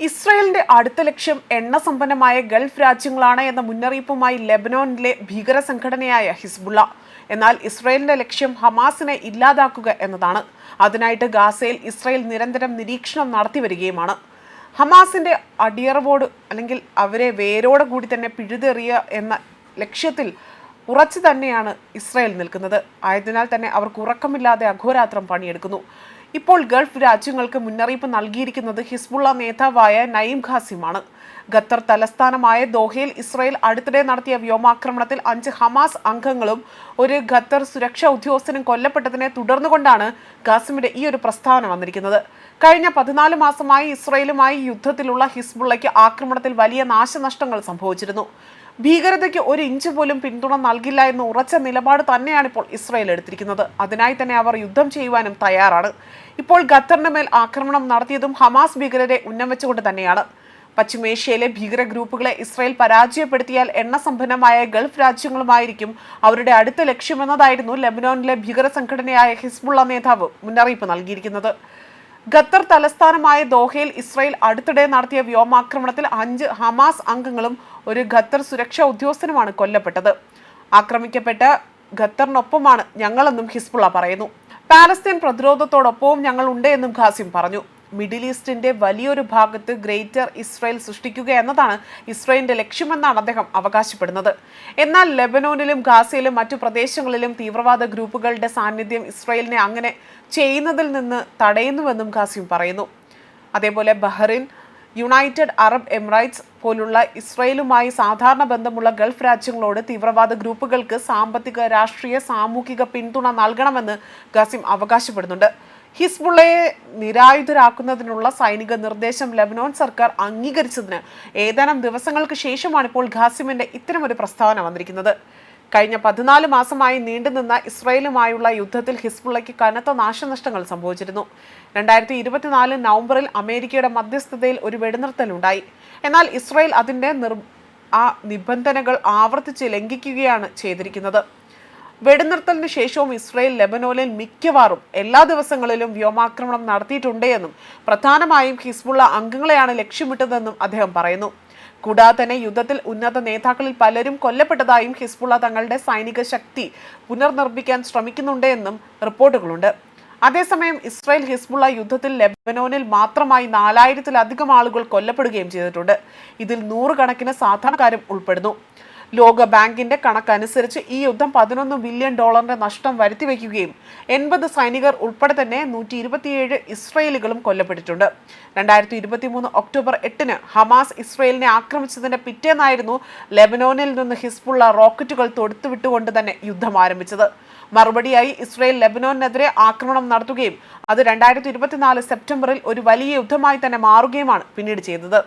ഇസ്രയേലിന്റെ അടുത്ത ലക്ഷ്യം എണ്ണ സമ്പന്നമായ ഗൾഫ് രാജ്യങ്ങളാണ് എന്ന മുന്നറിയിപ്പുമായി ലെബനോനിലെ ഭീകര സംഘടനയായ ഹിസ്ബുള്ള. എന്നാൽ ഇസ്രയേലിന്റെ ലക്ഷ്യം ഹമാസിനെ ഇല്ലാതാക്കുക എന്നതാണ്. അതിനായിട്ട് ഗാസയിൽ ഇസ്രയേൽ നിരന്തരം നിരീക്ഷണം നടത്തി വരികയുമാണ്. ഹമാസിന്റെ അടിയറവോട് അല്ലെങ്കിൽ അവരെ വേരോടെ കൂടി തന്നെ പിഴുതെറിയ എന്ന ലക്ഷ്യത്തിൽ ഉറച്ചു തന്നെയാണ് ഇസ്രായേൽ നിൽക്കുന്നത്. ആയതിനാൽ തന്നെ അവർക്ക് ഉറക്കമില്ലാതെ അഘോരാത്രം പണിയെടുക്കുന്നു. ഇപ്പോൾ ഗൾഫ് രാജ്യങ്ങൾക്ക് മുന്നറിയിപ്പ് നൽകിയിരിക്കുന്നത് ഹിസ്ബുള്ള നേതാവായ നയീം ഖാസിമാണ്. ഖത്തർ തലസ്ഥാനമായ ദോഹയിൽ ഇസ്രായേൽ അടുത്തിടെ നടത്തിയ വ്യോമാക്രമണത്തിൽ അഞ്ച് ഹമാസ് അംഗങ്ങളും ഒരു ഖത്തർ സുരക്ഷാ ഉദ്യോഗസ്ഥനും കൊല്ലപ്പെട്ടതിനെ തുടർന്നുകൊണ്ടാണ് ഖാസിമിന്റെ ഈ ഒരു പ്രസ്താവന വന്നിരിക്കുന്നത്. കഴിഞ്ഞ പതിനാല് മാസമായി ഇസ്രായേലുമായി യുദ്ധത്തിലുള്ള ഹിസ്ബുള്ളയ്ക്ക് ആക്രമണത്തിൽ വലിയ നാശനഷ്ടങ്ങൾ സംഭവിച്ചിരുന്നു. ഭീകരതയ്ക്ക് ഒരു ഇഞ്ച് പോലും പിന്തുണ നൽകില്ല എന്ന ഉറച്ച നിലപാട് തന്നെയാണ് ഇപ്പോൾ ഇസ്രായേൽ എടുത്തിരിക്കുന്നത്. അതിനായി തന്നെ അവർ യുദ്ധം ചെയ്യുവാനും തയ്യാറാണ്. ഇപ്പോൾ ഖത്തറിന് മേൽ ആക്രമണം നടത്തിയതും ഹമാസ് ഭീകരരെ ഉന്നം വെച്ചുകൊണ്ട് തന്നെയാണ്. പശ്ചിമേഷ്യയിലെ ഭീകര ഗ്രൂപ്പുകളെ ഇസ്രായേൽ പരാജയപ്പെടുത്തിയാൽ എണ്ണ സമ്പന്നമായ ഗൾഫ് രാജ്യങ്ങളുമായിരിക്കും അവരുടെ അടുത്ത ലക്ഷ്യമെന്നതായിരുന്നു ലെബനോനിലെ ഭീകര സംഘടനയായ ഹിസ്ബുള്ള നേതാവ് മുന്നറിയിപ്പ് നൽകിയിരിക്കുന്നത്. ഖത്തർ തലസ്ഥാനമായ ദോഹയിൽ ഇസ്രായേൽ അടുത്തിടെ നടത്തിയ വ്യോമാക്രമണത്തിൽ അഞ്ച് ഹമാസ് അംഗങ്ങളും ഒരു ഖത്തർ സുരക്ഷാ ഉദ്യോഗസ്ഥനുമാണ് കൊല്ലപ്പെട്ടത്. ആക്രമിക്കപ്പെട്ട ഖത്തറിനൊപ്പമാണ് ഞങ്ങളെന്നും ഹിസ്ബുള്ള പറയുന്നു. പാലസ്തീൻ പ്രതിരോധത്തോടൊപ്പവും ഞങ്ങൾ ഉണ്ട് എന്നും ഖാസിം പറഞ്ഞു. മിഡിൽ ഈസ്റ്റിന്റെ വലിയൊരു ഭാഗത്ത് ഗ്രേറ്റർ ഇസ്രായേൽ സൃഷ്ടിക്കുക എന്നതാണ് ഇസ്രായേലിന്റെ ലക്ഷ്യമെന്നാണ് അദ്ദേഹം അവകാശപ്പെടുന്നത്. എന്നാൽ ലെബനോനിലും ഗാസയിലും മറ്റു പ്രദേശങ്ങളിലും തീവ്രവാദ ഗ്രൂപ്പുകളുടെ സാന്നിധ്യം ഇസ്രായേലിനെ അങ്ങനെ ചെയ്യുന്നതിൽ നിന്ന് തടയുന്നുവെന്നും ഖാസിം പറയുന്നു. അതേപോലെ ബഹ്റിൻ യുണൈറ്റഡ് അറബ് എമിറേറ്റ്സ് പോലുള്ള ഇസ്രയേലുമായി സാധാരണ ബന്ധമുള്ള ഗൾഫ് രാജ്യങ്ങളോട് തീവ്രവാദ ഗ്രൂപ്പുകൾക്ക് സാമ്പത്തിക രാഷ്ട്രീയ സാമൂഹിക പിന്തുണ നൽകണമെന്ന് ഖാസിം അവകാശപ്പെടുന്നുണ്ട്. ഹിസ്ബുള്ളയെ നിരായുധരാക്കുന്നതിനുള്ള സൈനിക നിർദ്ദേശം ലബനോൻ സർക്കാർ അംഗീകരിച്ചതിന് ഏതാനും ദിവസങ്ങൾക്ക് ശേഷമാണ് ഇപ്പോൾ ഖാസിമിന്റെ ഇത്തരമൊരു പ്രസ്താവന വന്നിരിക്കുന്നത്. കഴിഞ്ഞ പതിനാല് മാസമായി നീണ്ടുനിന്ന ഇസ്രയേലുമായുള്ള യുദ്ധത്തിൽ ഹിസ്ബുള്ളയ്ക്ക് കനത്ത നാശനഷ്ടങ്ങൾ സംഭവിച്ചിരുന്നു. രണ്ടായിരത്തി ഇരുപത്തിനാല് നവംബറിൽ അമേരിക്കയുടെ മധ്യസ്ഥതയിൽ ഒരു വെടിനിർത്തലുണ്ടായി. എന്നാൽ ഇസ്രയേൽ അതിന്റെ നിർ ആ നിബന്ധനകൾ ആവർത്തിച്ച് ലംഘിക്കുകയാണ് ചെയ്തിരിക്കുന്നത്. വെടിനിർത്തലിന് ശേഷവും ഇസ്രയേൽ ലെബനോനിൽ മിക്കവാറും എല്ലാ ദിവസങ്ങളിലും വ്യോമാക്രമണം നടത്തിയിട്ടുണ്ട് എന്നും പ്രധാനമായും ഹിസ്ബുള്ള അംഗങ്ങളെയാണ് ലക്ഷ്യമിട്ടതെന്നും അദ്ദേഹം പറയുന്നു. കൂടാതെ തന്നെ യുദ്ധത്തിൽ ഉന്നത നേതാക്കളിൽ പലരും കൊല്ലപ്പെട്ടതായും ഹിസ്ബുള്ള തങ്ങളുടെ സൈനിക ശക്തി പുനർനിർമ്മിക്കാൻ ശ്രമിക്കുന്നുണ്ട് എന്നും റിപ്പോർട്ടുകളുണ്ട്. അതേസമയം ഇസ്രായേൽ ഹിസ്ബുള്ള യുദ്ധത്തിൽ ലെബനോനിൽ മാത്രമായി നാലായിരത്തിലധികം ആളുകൾ കൊല്ലപ്പെടുകയും ചെയ്തിട്ടുണ്ട്. ഇതിൽ നൂറുകണക്കിന് സാധാരണക്കാരും ഉൾപ്പെടുന്നു. ലോക ബാങ്കിന്റെ കണക്കനുസരിച്ച് ഈ യുദ്ധം പതിനൊന്ന് ബില്യൺ ഡോളറിന്റെ നഷ്ടം വരുത്തിവെക്കുകയും എൺപത് സൈനികർ ഉൾപ്പെടെ തന്നെ നൂറ്റി ഇരുപത്തിയേഴ് ഇസ്രയേലുകളും കൊല്ലപ്പെട്ടിട്ടുണ്ട്. രണ്ടായിരത്തി ഇരുപത്തി മൂന്ന് ഒക്ടോബർ എട്ടിന് ഹമാസ് ഇസ്രയേലിനെ ആക്രമിച്ചതിന്റെ പിറ്റേന്നായിരുന്നു ലെബനോനിൽ നിന്ന് ഹിസ്ബുള്ള റോക്കറ്റുകൾ തൊടുത്തുവിട്ടുകൊണ്ട് തന്നെ യുദ്ധം ആരംഭിച്ചത്. മറുപടിയായി ഇസ്രയേൽ ലെബനോനെതിരെ ആക്രമണം നടത്തുകയും അത് രണ്ടായിരത്തി ഇരുപത്തിനാല് സെപ്റ്റംബറിൽ ഒരു വലിയ യുദ്ധമായി തന്നെ മാറുകയുമാണ് പിന്നീട് ചെയ്തത്.